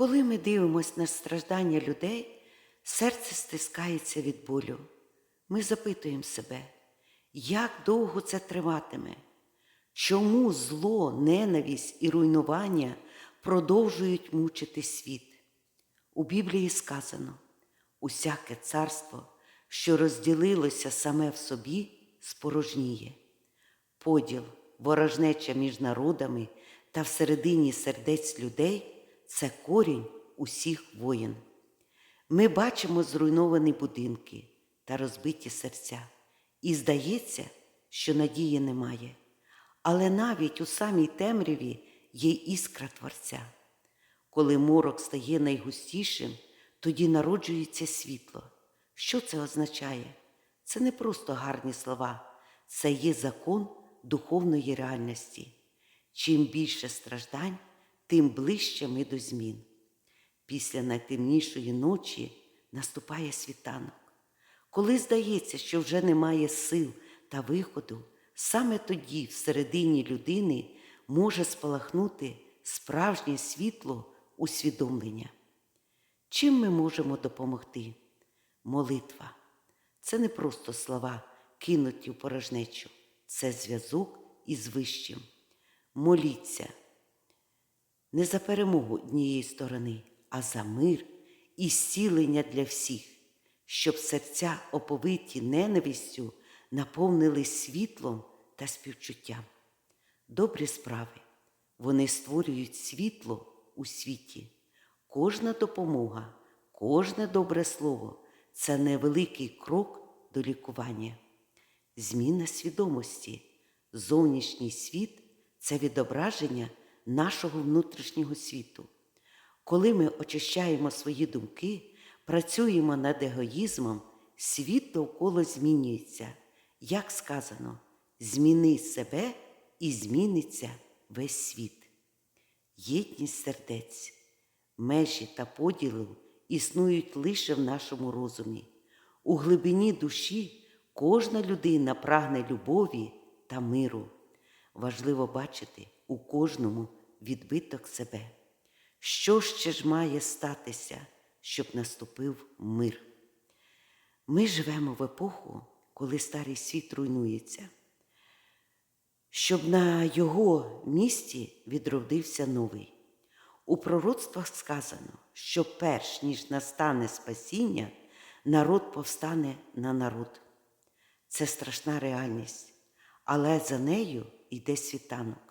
Коли ми дивимося на страждання людей, серце стискається від болю. Ми запитуємо себе, як довго це триватиме? Чому зло, ненависть і руйнування продовжують мучити світ? У Біблії сказано: усяке царство, що розділилося саме в собі, спорожніє. Поділ, ворожнеча між народами та всередині сердець людей це корінь усіх воєн. Ми бачимо зруйновані будинки та розбиті серця, і здається, що надії немає. Але навіть у самій темряві є іскра Творця. Коли морок стає найгустішим, тоді народжується світло. Що це означає? Це не просто гарні слова, це є закон духовної реальності. Чим більше страждань, тим ближче ми до змін. Після найтемнішої ночі наступає світанок. Коли здається, що вже немає сил та виходу, саме тоді всередині людини може спалахнути справжнє світло усвідомлення. Чим ми можемо допомогти? Молитва це не просто слова, кинуті в порожнечу, це зв'язок із вищим. Моліться не за перемогу однієї сторони, а за мир і зцілення для всіх, щоб серця, оповиті ненавистю, наповнили світлом та співчуттям. Добрі справи, вони створюють світло у світі. Кожна допомога, кожне добре слово це невеликий крок до лікування. Зміна свідомості, зовнішній світ це відображення нашого внутрішнього світу. Коли ми очищаємо свої думки, працюємо над егоїзмом, світ довкола змінюється. Як сказано, зміни себе і зміниться весь світ. Єдність сердець, межі та поділи існують лише в нашому розумі. У глибині душі кожна людина прагне любові та миру. Важливо бачити у кожному відбиток себе. Що ще ж має статися, щоб наступив мир? Ми живемо в епоху, коли старий світ руйнується, щоб на його місці відродився новий. У пророцтвах сказано, що перш ніж настане спасіння, народ повстане на народ. Це страшна реальність, але за нею йде світанок.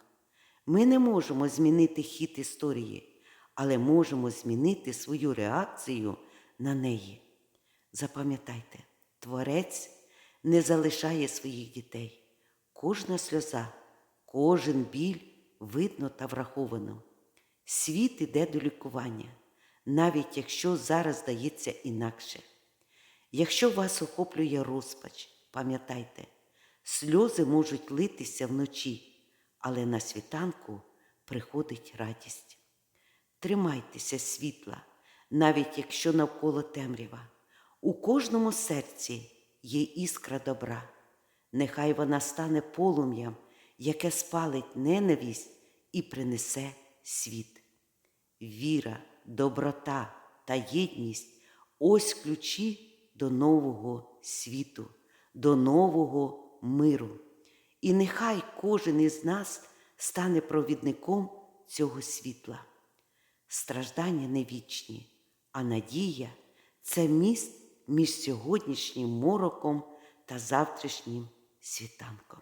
Ми не можемо змінити хід історії, але можемо змінити свою реакцію на неї. Запам'ятайте, Творець не залишає своїх дітей. Кожна сльоза, кожен біль видно та враховано. Світ іде до лікування, навіть якщо зараз здається інакше. Якщо вас охоплює розпач, пам'ятайте, сльози можуть литися вночі, але на світанку приходить радість. Тримайтеся світла, навіть якщо навколо темрява. У кожному серці є іскра добра. Нехай вона стане полум'ям, яке спалить ненависть і принесе світ. Віра, доброта та єдність ось ключі до нового світу, до нового миру. І нехай кожен із нас стане провідником цього світла. Страждання не вічні, а надія це міст між сьогоднішнім мороком та завтрашнім світанком.